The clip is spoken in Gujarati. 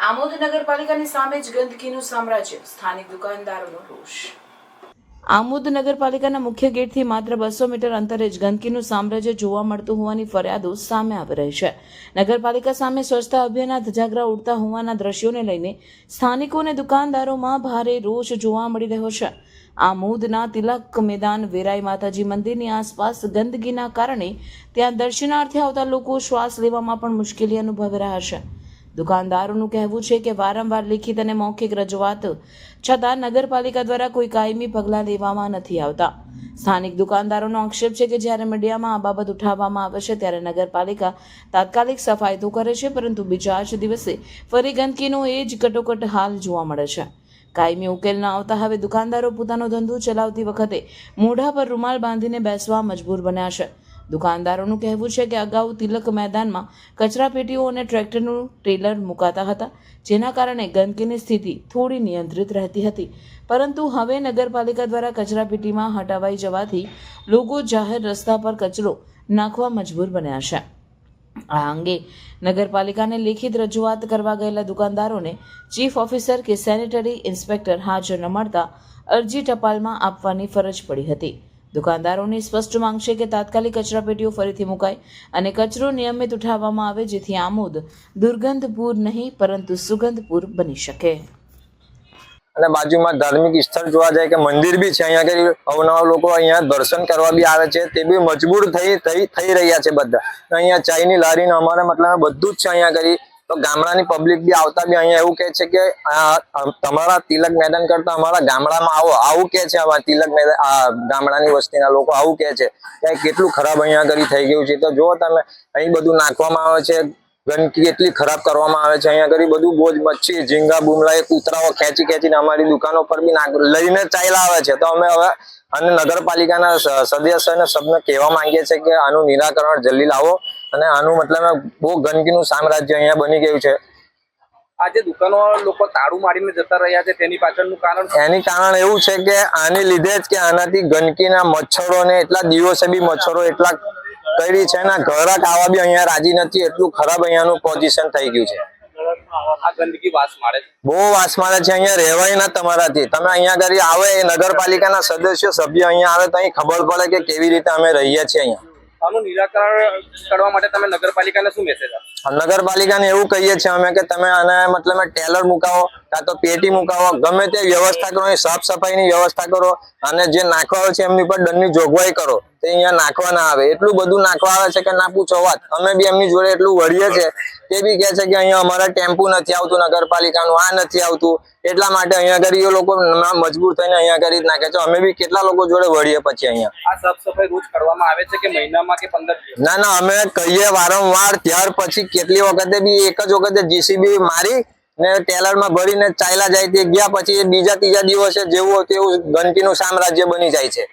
આમોદ નગરપાલિકાની સામે જ ગંદકીનું સામ્રાજ્ય. સ્થાનિક દુકાનદારોનો રોષ. આમોદ નગરપાલિકાના મુખ્ય ગેટથી માત્ર બસો મીટર અંતરે જ ગંદકીનું સામ્રાજ્ય જોવા મળતું હોવાની ફરિયાદો સામે આવી રહી છે. નગરપાલિકા સામે સ્વચ્છતા અભિયાનના ધજાગરા ઉડતા હોવાના દ્રશ્યોને લઈને સ્થાનિકો અને દુકાનદારોમાં ભારે રોષ જોવા મળી રહ્યો છે. આમોદના તિલક મેદાન, વેરાઈ માતાજી મંદિરની આસપાસ ગંદકીના કારણે ત્યાં દર્શનાર્થે આવતા લોકો શ્વાસ લેવામાં પણ મુશ્કેલી અનુભવી રહ્યા છે. દુકાનદારોનું કહેવું છે કે વારંવાર લિખિત અને મૌખિક રજૂઆત છતાં નગરપાલિકા દ્વારા કોઈ કાયમી પગલાં લેવામાં નથી આવતા. સ્થાનિક દુકાનદારોનો આક્ષેપ છે કે જ્યારે મીડિયામાં આ બાબત ઉઠાવવામાં આવે છે ત્યારે નગરપાલિકા તાત્કાલિક સફાઈ તો કરે છે, પરંતુ બીજા જ દિવસે ફરી ગંદકીનો એ જ કટોકટ હાલ જોવા મળે છે. કાયમી ઉકેલ ન આવતા હવે દુકાનદારો પોતાનો ધંધો ચલાવતી વખતે મોઢા પર રૂમાલ બાંધીને બેસવા મજબૂર બન્યા છે. દુકાનદારોનું કહેવું છે કે અગાઉ તિલક મેદાનમાં કચરા પેટીઓ અને ટ્રેક્ટરનું ટ્રેલર મુકાતા હતા, જેના કારણે ગંદકીની સ્થિતિ થોડી નિયંત્રિત રહેતી હતી. પરંતુ હવે નગરપાલિકા દ્વારા કચરાપેટીમાં હટાવાઈ જવાથી લોકો જાહેર રસ્તા પર કચરો નાખવા મજબૂર બન્યા છે. આ અંગે નગરપાલિકાને લેખિત રજૂઆત કરવા ગયેલા દુકાનદારોને ચીફ ઓફિસર કે સેનેટરી ઇન્સ્પેક્ટર હાજર ન મળતા અરજી ટપાલમાં આપવાની ફરજ પડી હતી. દુકાનદારોની સ્પષ્ટ માંગ છે કે તાત્કાલિક કચરાપેટીઓ ફરીથી મુકાય અને કચરો નિયમિત ઉઠાવવામાં આવે જેથી આમોદ દુર્ગંધપૂર નહીં, પરંતુ સુગંધપુર બની શકે. અને બાજુમાં ધાર્મિક સ્થળ જોવા જાય કે મંદિર બી છે, અહીંયા આગળ અવનવા લોકો અહીંયા દર્શન કરવા બી આવે છે, તે બી મજબૂર થઈ થઈ રહ્યા છે બધા. અહીંયા ચાઈની લારીને અમારા મતલબ બધું જ છે અહીંયા આગળ તો ગામડાની પબ્લિક બી આવતા બી અહીંયા એવું કહે છે કે તમારા તિલક મેદાન કરતા અમારા ગામડામાં આવો. આવું કે છે અમારા તિલક મેદાન ગામડાની વસ્તીના લોકો આવું કે છે. કે કેટલું ખરાબ અહીંયા કરી થઈ ગયું છે. તો જો તમે, અહીં બધું નાખવામાં આવે છે, ગંદકી એટલી ખરાબ કરવામાં આવે છે અહીંયા કરી બધું બોજ મચ્છી, ઝીંગા, બુમલા, એ કૂતરાઓ ખેંચી ખેંચીને અમારી દુકાનો પર બી નાખ, લઈને ચાલ્યા આવે છે. તો અમે હવે અને નગરપાલિકાના સદસ્ય અને સબને કહેવા માંગીએ છીએ કે આનું નિરાકરણ જલ્દી લાવો અને આનું મતલબ બહુ ગંદકીનું સામ્રાજ્ય અહીંયા બની ગયું છે. આજે દુકાનો લોકો તાળું મારીને જતા રહ્યા છે તેની પાછળનું કારણ એની કારણ એવું છે કે આની લીધે જ કે આનાથી ગંદકીના મચ્છરો ને એટલા દિવસે બી મચ્છરો એટલા કરી છે ને ઘરાક આવા બી અહીંયા રાજી નથી એટલું ખરાબ અહીંયાનું પોઝિશન થઈ ગયું છે. આ ગંદકી વાસ મારે છે. બહુ વાસ મારે છે અહીંયા રહેવાય ના તમારાથી. તમે અહીંયા ઘરે આવે નગરપાલિકાના સદસ્યો સભ્ય અહીંયા આવે તો અહીં ખબર પડે કે કેવી રીતે અમે રહીએ છીએ અહીંયા. આનું નિરાકરણ કરવા માટે તમે નગરપાલિકાને શું મેસેજ આપો? નગરપાલિકાને એવું કહીએ છીએ અમે કે તમે આને મતલબ ટેલર મુકાવો કાં તો પેટી મુકાવો ગમે તે વ્યવસ્થા કરો સાફ સફાઈની વ્યવસ્થા કરો અને જે નાખવા આવે છે એમની પર દંડની જોગવાઈ કરો તે અહીંયા નાખવા ના આવે. એટલું બધું નાખવા આવે છે કે ના પૂછો વાત. અમે બી એમની જોડે એટલું વળીએ છે તે બી કહે છે કે અહીંયા અમારા ટેમ્પુ નથી આવતું નગરપાલિકાનું આ નથી આવતું. એટલા માટે અહીંયા આગળ એ લોકો મજબૂર થઈને અહીંયા જ નાખે છે અમે બી કેટલા લોકો જોડે વળીએ પછી અહીંયા. આ સાફ સફાઈ રોજ કરવામાં આવે છે કે મહિનામાં કે પંદર ના ના અમે કહીએ વારંવાર ત્યાર પછી કેટલી વખતે બી એક જ વખતે જીસીબી મારી ને ટેલરમાં ભરીને ચાલ્યા જાય તે ગયા પછી એ બીજા ત્રીજા દિવસે જેવું તેવું ગંદકીનું સામ્રાજ્ય બની જાય છે.